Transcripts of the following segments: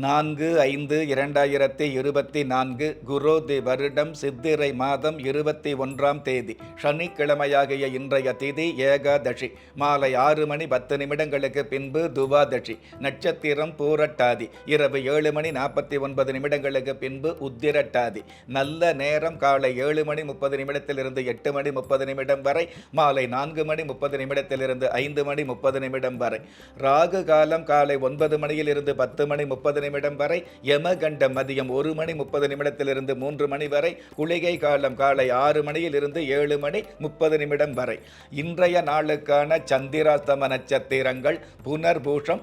நான்கு ஐந்து இரண்டாயிரத்தி இருபத்தி நான்கு குரோதி வருடம் சித்திரை மாதம் இருபத்தி ஒன்றாம் தேதி. சனிக்கிழமையாகிய இன்றைய திதி ஏகாதசி. மாலை ஆறு மணி பத்து நிமிடங்களுக்கு பின்பு துவாதசி. நட்சத்திரம் பூரட்டாதி. இரவு ஏழு மணி நாற்பத்தி ஒன்பது நிமிடங்களுக்கு பின்பு உத்திரட்டாதி. நல்ல நேரம் காலை ஏழு மணி முப்பது நிமிடத்திலிருந்து எட்டு மணி முப்பது நிமிடம் வரை மாலை நான்கு மணி முப்பது நிமிடத்திலிருந்து ஐந்து மணி முப்பது நிமிடம் வரை. ராகு காலம் காலை ஒன்பது மணியிலிருந்து பத்து மணி முப்பது நிமிடம் வரை யமகண்ட மதியம் ஒரு மணி முப்பது நிமிடத்திலிருந்து மூன்று மணி வரை குளிகை காலம் காலை ஆறு மணியிலிருந்து ஏழு மணி முப்பது நிமிடம் வரை. இன்றைய நாளுக்கான சந்திராஸ்தம நட்சத்திரங்கள் புனர்பூஷம்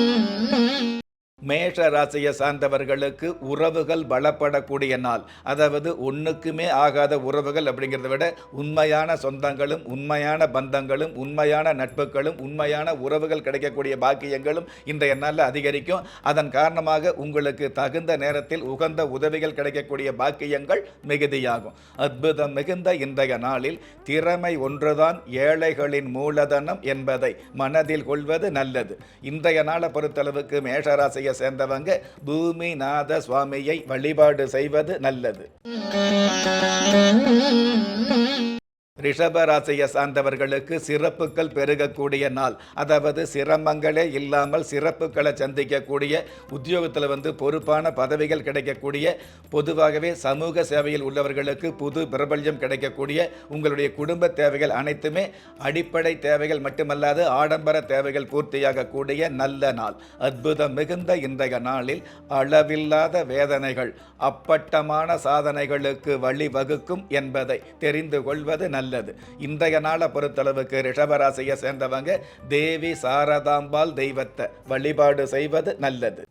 Thank you. மேஷ ராசியை சார்ந்தவர்களுக்கு உறவுகள் பலப்படக்கூடிய நாள். அதாவது ஒன்றுக்குமே ஆகாத உறவுகள் அப்படிங்கிறத விட உண்மையான சொந்தங்களும் உண்மையான பந்தங்களும் உண்மையான நட்புகளும் உண்மையான உறவுகள் கிடைக்கக்கூடிய பாக்கியங்களும் இன்றைய நாளில் அதிகரிக்கும். அதன் காரணமாக உங்களுக்கு தகுந்த நேரத்தில் உகந்த உதவிகள் கிடைக்கக்கூடிய பாக்கியங்கள் மிகுதியாகும். அற்புதம் மிகுந்த இன்றைய நாளில் திறமை ஒன்றுதான் ஏழைகளின் மூலதனம் என்பதை மனதில் கொள்வது நல்லது. இன்றைய நாளை பொறுத்தளவுக்கு மேஷராசியை சேர்ந்தவங்க பூமிநாத சுவாமியை வழிபாடு செய்வது நல்லது. ரிஷபராசியை சார்ந்தவர்களுக்கு சிறப்புகள் பெருகக்கூடிய நாள். அதாவது சிரமங்களே இல்லாமல் சிறப்புகளை சந்திக்கக்கூடிய உத்தியோகத்தில் வந்து பொறுப்பான பதவிகள் கிடைக்கக்கூடிய பொதுவாகவே சமூக சேவையில் உள்ளவர்களுக்கு புது பிரபல்யம் கிடைக்கக்கூடிய உங்களுடைய குடும்ப தேவைகள் அனைத்துமே அடிப்படை தேவைகள் மட்டுமல்லாது ஆடம்பர தேவைகள் பூர்த்தியாகக்கூடிய நல்ல நாள். அற்புதம் மிகுந்த இன்றைய நாளில் அளவில்லாத வேதனைகள் அப்பட்டமான சாதனைகளுக்கு வழிவகுக்கும் என்பதை தெரிந்து கொள்வது நல்ல நல்லது. இன்றைய நாளை பொறுத்தளவுக்கு ரிஷபராசியை சேர்ந்தவங்க தேவி சாரதாம்பாள் தெய்வத்தை வழிபாடு செய்வது நல்லது.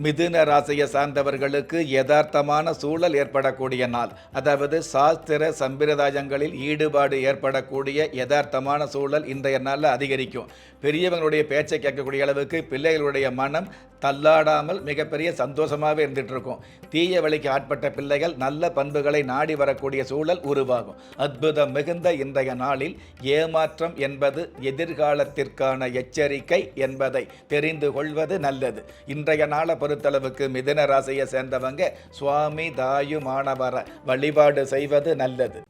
மிதுன ராசியை சார்ந்தவர்களுக்கு யதார்த்தமான சூழல் ஏற்படக்கூடிய நாள். அதாவது சாஸ்திர சம்பிரதாயங்களில் ஈடுபாடு ஏற்படக்கூடிய யதார்த்தமான சூழல் இன்றைய நாளில் அதிகரிக்கும். பெரியவங்களுடைய பேச்சை கேட்கக்கூடிய அளவுக்கு பிள்ளைகளுடைய மனம் தள்ளாடாமல் மிகப்பெரிய சந்தோஷமாகவே இருந்துட்டு இருக்கும் தீய வழிக்கு ஆட்பட்ட பிள்ளைகள் நல்ல பண்புகளை நாடி வரக்கூடிய சூழல் உருவாகும். அற்புதம் மிகுந்த இன்றைய நாளில் ஏமாற்றம் என்பது எதிர்காலத்திற்கான எச்சரிக்கை என்பதை தெரிந்து கொள்வது நல்லது. இன்றைய நாளை பொறுத்தளவுக்கு மிதுன ராசியை சேர்ந்தவங்க சுவாமி தாயு மாணவர வழிபாடு செய்வது நல்லது.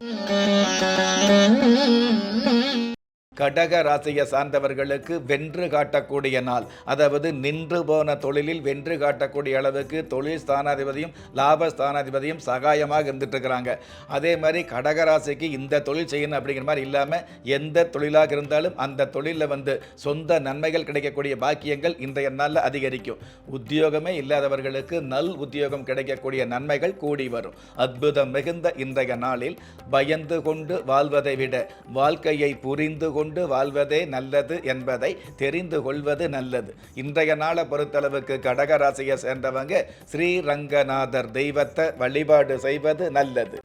கடக ராசியை சார்ந்தவர்களுக்கு வென்று காட்டக்கூடிய நாள். அதாவது நின்று போன தொழிலில் வென்று காட்டக்கூடிய அளவுக்கு தொழில் ஸ்தானாதிபதியும் லாப ஸ்தானாதிபதியும் சகாயமாக இருந்துட்டு இருக்கிறாங்க. அதே மாதிரி கடக ராசிக்கு இந்த தொழில் செய்யணும் அப்படிங்கிற மாதிரி இல்லாமல் எந்த தொழிலாக இருந்தாலும் அந்த தொழிலில் வந்து சொந்த நன்மைகள் கிடைக்கக்கூடிய பாக்கியங்கள் இன்றைய நாளில் அதிகரிக்கும். உத்தியோகமே இல்லாதவர்களுக்கு நல் உத்தியோகம் கிடைக்கக்கூடிய நன்மைகள் கூடி வரும். அற்புதம் மிகுந்த இன்றைய நாளில் பயந்து கொண்டு வாழ்வதை விட வாழ்க்கையை புரிந்து கொண்டு கொண்டு வாழ்வதே நல்லது என்பதை தெரிந்து கொள்வது நல்லது. இன்றைய நாளை பொறுத்தளவுக்கு கடகராசியை சேர்ந்தவங்க ஸ்ரீரங்கநாதர் தெய்வத்தை வழிபாடு செய்வது நல்லது.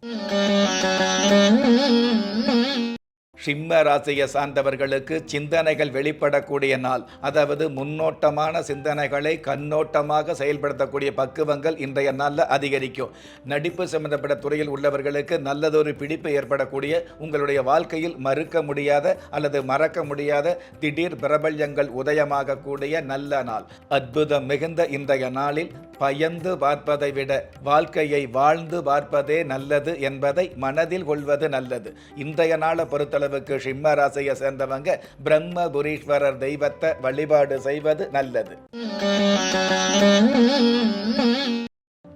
சிம்ம ராசியை சார்ந்தவர்களுக்கு சிந்தனைகள் வெளிப்படக்கூடிய நாள். அதாவது முன்னோட்டமான சிந்தனைகளை கண்ணோட்டமாக செயல்படுத்தக்கூடிய பக்குவங்கள் இன்றைய நாளில் அதிகரிக்கும். நடிப்பு சம்பந்தப்பட்ட துறையில் உள்ளவர்களுக்கு நல்லதொரு பிடிப்பு ஏற்படக்கூடிய உங்களுடைய வாழ்க்கையில் மறுக்க முடியாத அல்லது மறக்க முடியாத திடீர் பிரபல்யங்கள் உதயமாகக்கூடிய நல்ல நாள். அற்புதம் மிகுந்த இன்றைய நாளில் பயந்து பார்ப்பதை விட வாழ்க்கையை வாழ்ந்து பார்ப்பதே நல்லது என்பதை மனதில் கொள்வது நல்லது. இன்றைய நாளை பொறுத்தளவுக்கு சிம்ம ராசியை சேர்ந்தவங்க பிரம்மபுரீஸ்வரர் தெய்வத்தை வழிபாடு செய்வது நல்லது.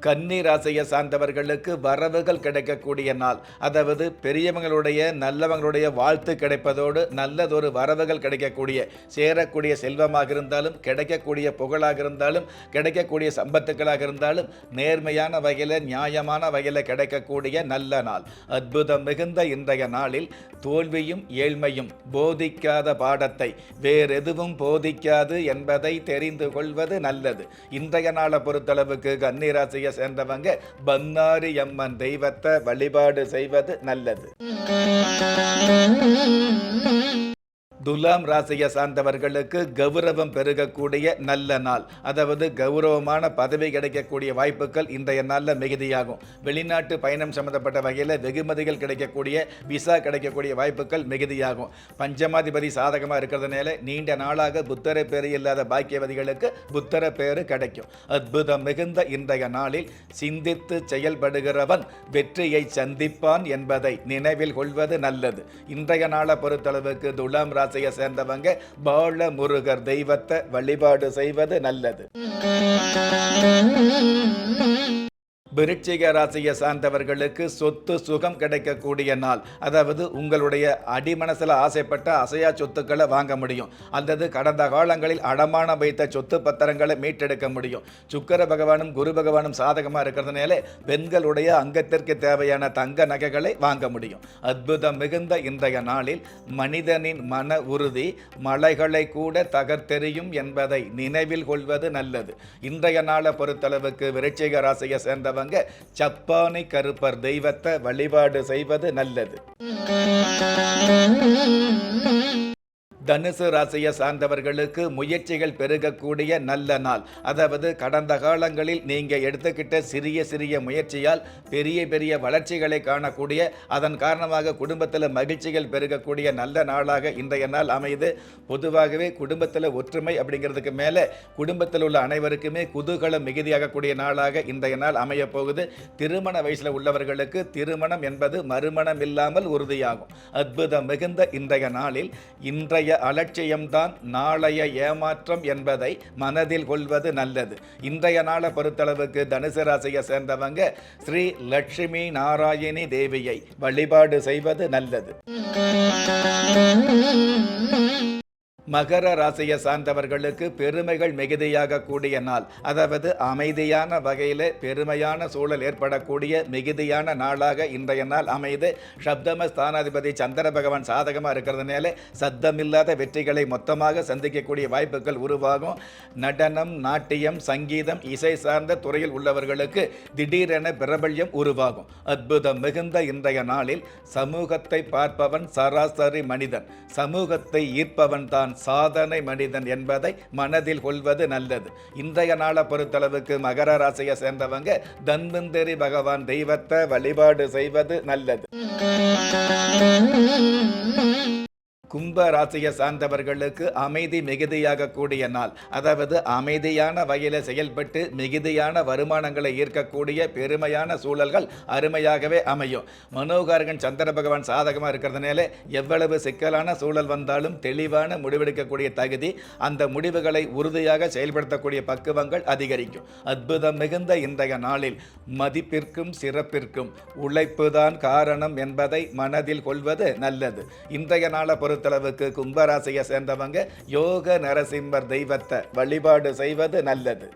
கன்னி ராசியை சார்ந்தவர்களுக்கு வரவுகள் கிடைக்கக்கூடிய நாள். அதாவது பெரியவங்களுடைய நல்லவங்களுடைய வாழ்த்து கிடைப்பதோடு நல்லதொரு வரவுகள் கிடைக்கக்கூடிய சேரக்கூடிய செல்வமாக இருந்தாலும் கிடைக்கக்கூடிய புகழாக இருந்தாலும் கிடைக்கக்கூடிய சம்பத்துக்களாக இருந்தாலும் நேர்மையான வகையில் நியாயமான வகையில் கிடைக்கக்கூடிய நல்ல நாள். அற்புதம் மிகுந்த இன்றைய நாளில் தோல்வியும் ஏழ்மையும் போதிக்காத பாடத்தை வேறெதுவும் போதிக்காது என்பதை தெரிந்து கொள்வது நல்லது. இன்றைய நாளை பொறுத்தளவுக்கு கன்னிராசியை சேர்ந்தவங்க பன்னாரி அம்மன் தெய்வத்தை வழிபாடு செய்வது நல்லது. துலாம் ராசியை சார்ந்தவர்களுக்கு கௌரவம் பெருகக்கூடிய நல்ல நாள். அதாவது கௌரவமான பதவி கிடைக்கக்கூடிய வாய்ப்புகள் இன்றைய நாளில் மிகுதியாகும். வெளிநாட்டு பயணம் சம்பந்தப்பட்ட வகையில் வெகுமதிகள் கிடைக்கக்கூடிய விசா கிடைக்கக்கூடிய வாய்ப்புகள் மிகுதியாகும். பஞ்சமாதிபதி சாதகமாக இருக்கிறதுனால நீண்ட நாளாக புத்தர பேர் இல்லாத பாக்கியவதிகளுக்கு புத்தர பேர் கிடைக்கும். அற்புதம் மிகுந்த இன்றைய நாளில் சிந்தித்து செயல்படுகிறவன் வெற்றியை சந்திப்பான் என்பதை நினைவில் கொள்வது நல்லது. இன்றைய நாளை பொறுத்தளவுக்கு துலாம் ராசி ராசியை சேர்ந்தவங்க பாலமுருகர் தெய்வத்தை வழிபாடு செய்வது நல்லது. விருட்சிக ராசியை சார்ந்தவர்களுக்கு சொத்து சுகம் கிடைக்கக்கூடிய நாள். அதாவது உங்களுடைய அடிமனசில் ஆசைப்பட்ட அசையா சொத்துக்களை வாங்க முடியும். அல்லது கடந்த காலங்களில் அடமானம் வைத்த சொத்து பத்திரங்களை மீட்டெடுக்க முடியும். சுக்கர பகவானும் குரு பகவானும் சாதகமாக இருக்கிறதுனால பெண்களுடைய அங்கத்திற்கு தேவையான தங்க நகைகளை வாங்க முடியும். அற்புதம் மிகுந்த இன்றைய நாளில் மனிதனின் மன உறுதி மலைகளை கூட தகர்த்தெறியும் என்பதை நினைவில் கொள்வது நல்லது. இன்றைய நாளை பொறுத்தளவுக்கு விருட்சிக ராசியை சொல்லுவாங்க சப்பானை கருப்பர் தெய்வத்தை வழிபாடு செய்வது நல்லது. தனுசு ராசியை சார்ந்தவர்களுக்கு முயற்சிகள் பெருகக்கூடிய நல்ல நாள். அதாவது கடந்த காலங்களில் நீங்கள் எடுத்துக்கிட்ட சிறிய சிறிய முயற்சியால் பெரிய பெரிய வளர்ச்சிகளை காணக்கூடிய அதன் காரணமாக குடும்பத்தில் மகிழ்ச்சிகள் பெருகக்கூடிய நல்ல நாளாக இன்றைய நாள் அமைது பொதுவாகவே குடும்பத்தில் ஒற்றுமை அப்படிங்கிறதுக்கு மேலே குடும்பத்தில் உள்ள அனைவருக்குமே குதூகலம் மிகுதியாகக்கூடிய நாளாக இன்றைய நாள் அமையப் போகுது. திருமண வயசில் உள்ளவர்களுக்கு திருமணம் என்பது மறுமணம் இல்லாமல் உறுதியாகும். அற்புதம் மிகுந்த இன்றைய நாளில் இன்றைய அலட்சியம்தான் நாளைய ஏமாற்றம் என்பதை மனதில் கொள்வது நல்லது. இன்றைய நாளை பொறுத்தளவுக்கு தனுசு ராசியை சேர்ந்தவங்க ஸ்ரீ லட்சுமி நாராயணி தேவியை வழிபாடு செய்வது நல்லது. மகர ராசியை சார்ந்தவர்களுக்கு பெருமைகள் மிகுதியாக கூடிய நாள். அதாவது அமைதியான வகையில் பெருமையான சூழல் ஏற்படக்கூடிய மிகுதியான நாளாக இன்றைய நாள் அமைது. சப்தம ஸ்தானாதிபதி சந்திர பகவான் சாதகமாக இருக்கிறதுனால சத்தமில்லாத வெற்றிகளை மொத்தமாக சந்திக்கக்கூடிய வாய்ப்புகள் உருவாகும். நடனம் நாட்டியம் சங்கீதம் இசை சார்ந்த துறையில் உள்ளவர்களுக்கு திடீரென பிரபல்யம் உருவாகும். அற்புதம் மிகுந்த இன்றைய நாளில் சமூகத்தை பார்ப்பவன் சராசரி மனிதன். சமூகத்தை ஈர்ப்பவன் தான் சாதனை மனிதன் என்பதை மனதில் கொள்வது நல்லது. இன்றைய நாளை பொறுத்தளவுக்கு மகர ராசியை சேர்ந்தவங்க தன்வந்தரி பகவான் தெய்வத்தை வழிபாடு செய்வது நல்லது. கும்ப ராசியை சார்ந்தவர்களுக்கு அமைதி மிகுதியாக கூடிய நாள். அதாவது அமைதியான வகையில் செயல்பட்டு மிகுதியான வருமானங்களை ஈர்க்கக்கூடிய பெருமையான சூழல்கள் அருமையாகவே அமையும். மனோகாரகன் சந்திர பகவான் சாதகமாக இருக்கிறதுனால எவ்வளவு சிக்கலான சூழல் வந்தாலும் தெளிவான முடிவெடுக்கக்கூடிய தகுதி அந்த முடிவுகளை உறுதியாக செயல்படுத்தக்கூடிய பக்குவங்கள் அதிகரிக்கும். அற்புதம் மிகுந்த இன்றைய நாளில் மதிப்பிற்கும் சிறப்பிற்கும் உழைப்புதான் காரணம் என்பதை மனதில் கொள்வது நல்லது. இன்றைய நாளை பொறுத்தளவுக்கு கும்பராசியை சேர்ந்தவங்க யோக நரசிம்மர் தெய்வத்தை வழிபாடு செய்வது நல்லது.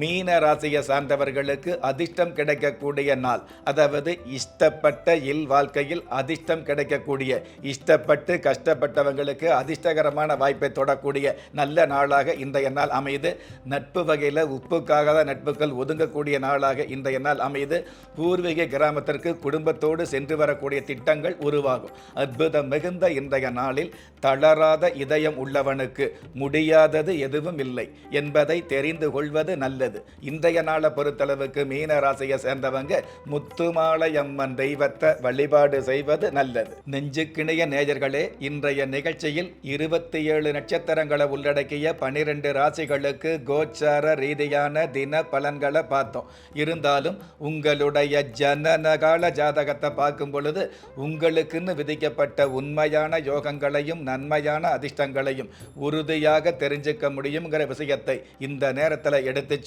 மீன ராசியை சார்ந்தவர்களுக்கு அதிர்ஷ்டம் கிடைக்கக்கூடிய நாள் அதாவது இஷ்டப்பட்ட இல் வாழ்க்கையில் அதிர்ஷ்டம் கிடைக்கக்கூடிய இஷ்டப்பட்டு கஷ்டப்பட்டவங்களுக்கு அதிர்ஷ்டகரமான வாய்ப்பை தொடக்கூடிய நல்ல நாளாக இன்றைய நாள் அமையுது. நட்பு வகையில் உப்புக்காகாத நட்புகள் ஒதுங்கக்கூடிய நாளாக இன்றைய நாள் அமையுது. பூர்வீக கிராமத்திற்கு குடும்பத்தோடு சென்று வரக்கூடிய திட்டங்கள் உருவாகும். அற்புதம் மிகுந்த இன்றைய நாளில் தளராத இதயம் உள்ளவனுக்கு முடியாதது எதுவும் இல்லை என்பதை தெரிந்து கொள்வது நல்லது. இன்றைய நாளை பொறுத்தளவுக்கு மீன ராசியை சேர்ந்தவங்க முத்துமாலை அம்மன் தெய்வத்தை வழிபாடு செய்வது நல்லது. நெஞ்சுக்கிணைய நேயர்களே இன்றைய நிகழ்ச்சியில் இருபத்தி ஏழு நட்சத்திரங்களை உள்ளடக்கிய பனிரெண்டு ராசிகளுக்கு கோச்சார ரீதியான தின பலன்களை பார்த்தோம். இருந்தாலும் உங்களுடைய ஜனனகால ஜாதகத்தை பார்க்கும் பொழுது உங்களுக்குன்னு விதிக்கப்பட்ட உண்மையான யோகங்களையும் நன்மையான அதிர்ஷ்டங்களையும் உறுதியாக தெரிஞ்சுக்க முடியுங்கிற விஷயத்தை இந்த நேரத்தில் எடுத்துச்